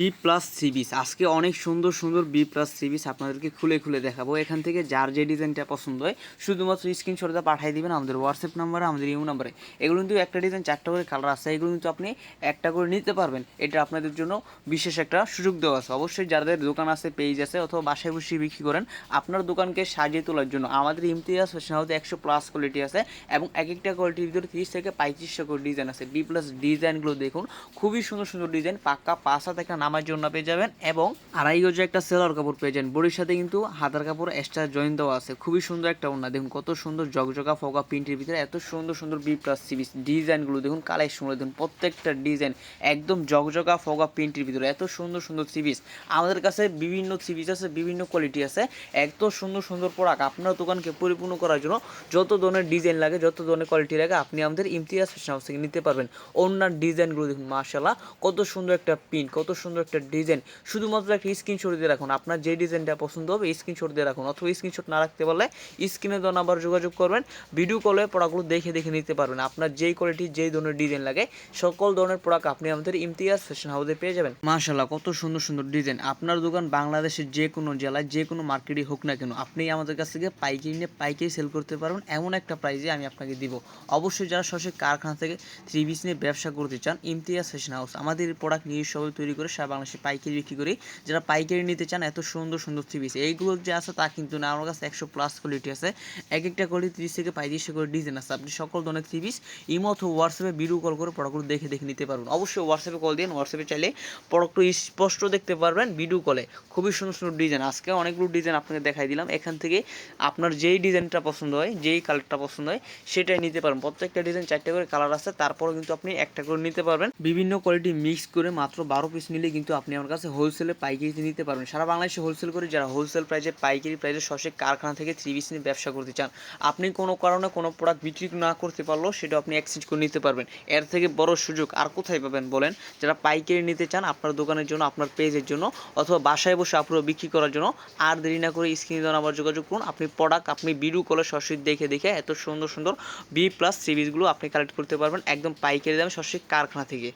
B plus সিবিস আজকে অনেক সুন্দর সুন্দর বি প্লাস সিবিস আপনাদেরকে খুলে খুলে দেখাবো। এখান থেকে যার যে ডিজাইনটা পছন্দ হয়, শুধুমাত্র স্ক্রিনশটটা পাঠিয়ে দিবেন আমাদের হোয়াটসঅ্যাপ নাম্বারে আমাদের ইউ নাম্বারে এগুলো কিন্তু একটা ডিজাইন, চারটা করে কালার আছে। এগুলো কিন্তু আপনি একটা করে নিতে পারবেন। এটা আপনাদের জন্য বিশেষ একটা সুযোগ দেওয়া আছে। অবশ্যই যাদের দোকান আছে পেজ আছে, অথবা বাসায় বসে বিক্রি করেন, আপনার দোকানকে সাজিয়ে তোলার জন্য। আমাদের ইমতিয়াজ ফ্যাশন হাউসে একশো প্লাস কোয়ালিটি আছে এবং এক একটা কোয়ালিটির ভিতরে তিরিশ থেকে পঁয়ত্রিশশো করে ডিজাইন আছে। বি প্লাস ডিজাইনগুলো দেখুন, খুবই সুন্দর সুন্দর ডিজাইন পাক্কা পাঁচ থেকে একটা নামার জন্য পেয়ে যাবেন এবং আড়াই গজে একটা সেলার কাপড় পেয়ে যাবেন। বডির সাথে কিন্তু হাতার কাপড় এক্সট্রা জয়েন দেওয়া আছে। খুবই সুন্দর একটা ওনা দেখুন, কত সুন্দর জগজগা ফোকা প্রিন্টের ভিতরে এত সুন্দর সুন্দর বি প্লাস সিরিজ ডিজাইনগুলো। দেখুন কালেকশনগুলো দেখুন, প্রত্যেকটা ডিজাইন একদম জগজগা ফোকা প্রিন্টের ভিতরে এত সুন্দর সুন্দর সিরিজ আমাদের কাছে বিভিন্ন সিরিজ আছে, বিভিন্ন কোয়ালিটি আছে। এত সুন্দর সুন্দর প্রোডাক্ট আপনার দোকানকে পরিপূর্ণ করার জন্য যত ধরনের ডিজাইন লাগে, যত ধরনের কোয়ালিটি লাগে, আপনি আমাদের ইমতিয়াজ ফ্যাশন হাউস থেকে নিতে পারবেন। অন্যান্য ডিজাইনগুলো দেখুন মার্শাল্লাহ কত সুন্দর একটা প্রিন্ট কত সুন্দর একটা ডিজাইন শুধুমাত্র একটা স্ক্রিনশট দিয়ে রাখুন। আপনার যে ডিজাইনটা পছন্দ হবে স্ক্রিনশট দিয়ে রাখুন। অথবা স্ক্রিনশট না রাখতে পারলে স্ক্রিনে দেওয়া নাম্বার যোগাযোগ করবেন। ভিডিও কলে প্রোডাক্টগুলো দেখে দেখে নিতে পারবেন। আপনার যেই কোয়ালিটি যেই ধরনের ডিজাইন লাগে, সকল ধরনের প্রোডাক্ট আপনি আমাদের ইমতিয়াজ ফ্যাশন হাউসে পেয়ে যাবেন। মার্শাল্লাহ কত সুন্দর সুন্দর ডিজাইন আপনার দোকান বাংলাদেশের যে কোনো জেলায়, যে কোনো মার্কেটে হোক না কেন, আপনি আমাদের কাছ থেকে পাইকারি নিয়ে পাইকারি সেল করতে পারবেন। এমন একটা প্রাইজে আমি আপনাকে দিব। অবশ্যই যারা সরাসরি কারখানা থেকে থ্রি পিস নিয়ে ব্যবসা করতে চান, ইমতিয়াজ ফ্যাশন হাউস আমাদের প্রোডাক্ট নিজস্বভাবে তৈরি করে সারা বাংলাদেশে পাইকারি বিক্রি করি। যারা পাইকারি নিতে চান, এত সুন্দর সুন্দর থ্রি পিস এইগুলো যে আছে তা কিন্তু না। আমার কাছে একশো প্লাস কোয়ালিটি আছে। এক একটা কোয়ালিটি তিরিশ থেকে পঁয়ত্রিশশো করে ডিজাইন আছে। আপনি সকল ধরনের থ্রি পিস ইমো হোয়াটসঅ্যাপে ভিডিও কল করে প্রোডাক্টগুলো দেখে দেখে নিতে পারবেন। অবশ্যই হোয়াটসঅ্যাপে কল দিন। হোয়াটসঅ্যাপে চাইলে প্রোডাক্টটা স্পষ্ট দেখতে পারবেন ভিডিও কলে খুবই সুন্দর সুন্দর ডিজাইন আজকে অনেকগুলো ডিজাইন আপনাকে দেখাই দিলাম। এখান থেকে আপনার যেই ডিজাইনটা পছন্দ হয়, যেই কালারটা পছন্দ হয়, সেটাই নিতে পারবেন। প্রত্যেকটা ডিজাইন চারটে করে কালার আছে। তারপরে কিন্তু আপনি একটা করে নিতে পারবেন। বিভিন্ন কোয়ালিটি মিক্স করে মাত্র বারো পিস নিলে কিন্তু আপনি আমার কাছে হোলসেলে পাইকারিতে নিতে পারবেন। সারা বাংলাদেশে হোলসেল করে যারা হোলসেল প্রাইসে পাইকারি প্রাইসে সরাসরি কারখানা থেকে থ্রি পিস নিয়ে ব্যবসা করতে চান, আপনি কোনো কারণে কোনো প্রোডাক্ট বিক্রি না করতে পারলেও সেটা আপনি এক্সচেঞ্জ করে নিতে পারবেন। এর থেকে বড় সুযোগ আর কোথায় পাবেন বলেন? যারা পাইকারি নিতে চান আপনার দোকানের জন্য, আপনার পেজের জন্য অথবা বাসায় বসে আপনারা বিক্রি করার জন্য আর দেরি না করে স্ক্রিনে দেওয়া আবার যোগাযোগ করুন। আপনি প্রোডাক্ট আপনি ভিডিও কলে সরাসরি দেখে দেখে এত সুন্দর সুন্দর বি প্লাস সিরিজগুলো আপনি কালেক্ট করতে পারবেন একদম পাইকারি দামে সরাসরি কারখানা থেকে।